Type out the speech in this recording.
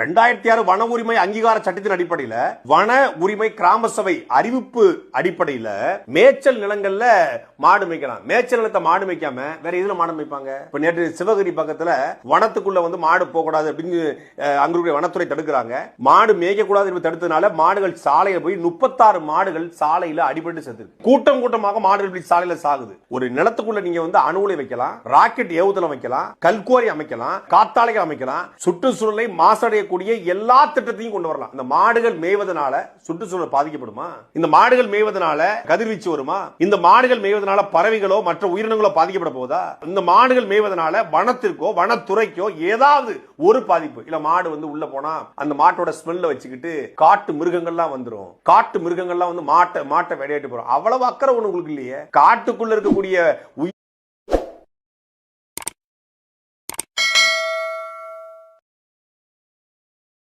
ரெண்டாயிரத்தி ஆறு வன உரிமை அங்கீகார சட்டத்தின் அடிப்படையில வன உரிமை கிராம சபை அறிவிப்பு அடிப்படையில மேய்ச்சல் நிலங்கள்ல மாடு மேய்க்கலாம். மேய்ச்சல் நிலத்தை மாடு மேய்க்காம வேற எதுல மாடு மேய்ப்பாங்க? இப்ப நேற்று சிவகிரி பக்கத்துல வனத்துக்குள்ள வந்து மாடு போகக்கூடாது அப்படின்னு அங்குடைய வனத்துறை தடுக்கிறாங்க. மாடு மேய்க்கக்கூடாது என்று தடுத்ததுனால மாடுகள் சாலையில போய் முப்பத்தாறு மாடுகள் சாலையில அடிபட்டு செத்து கூட்டம் கூட்டமாக மாடுகள் இப்படி சாலையில சாகுது. ஒரு நிலத்துக்குள்ள நீங்க வந்து அணுகுலை வைக்கலாம் ராக்கெட் ஏவுதளம் வைக்கலாம் கல்குவாரி அமைக்கலாம் காத்தாலைகள் அமைக்கலாம் சுற்றுச்சூழலை செய்யக்கூடிய எல்லா திட்டத்தையும் கொண்டு வரலாம். இந்த மாடுகள் மேய்வதனால சுற்றுச்சூழல் பாதிக்கப்படுமா? இந்த மாடுகள் மேய்வதனால கதிர்வீச்சு வருமா? இந்த மாடுகள் மேய்வதனால பறவைகளோ மற்ற உயிரினங்களோ பாதிக்கப்பட போதா? இந்த மாடுகள் மேய்வதனால வனத்திற்கோ வனத்துறைக்கோ ஏதாவது ஒரு பாதிப்பு. இல்ல மாடு வந்து உள்ள போனா அந்த மாட்டோட ஸ்மெல்ல வச்சுக்கிட்டு காட்டு மிருகங்கள்லாம் வந்துரும். காட்டு மிருகங்கள்லாம் வந்து மாட்டை மாட்டை விளையாட்டு போறோம். அவ்வளவு அக்கறை ஒண்ணு உங்களுக்கு இல்லையே? காட்டுக்குள்ள இருக்கக்கூடிய உயிர்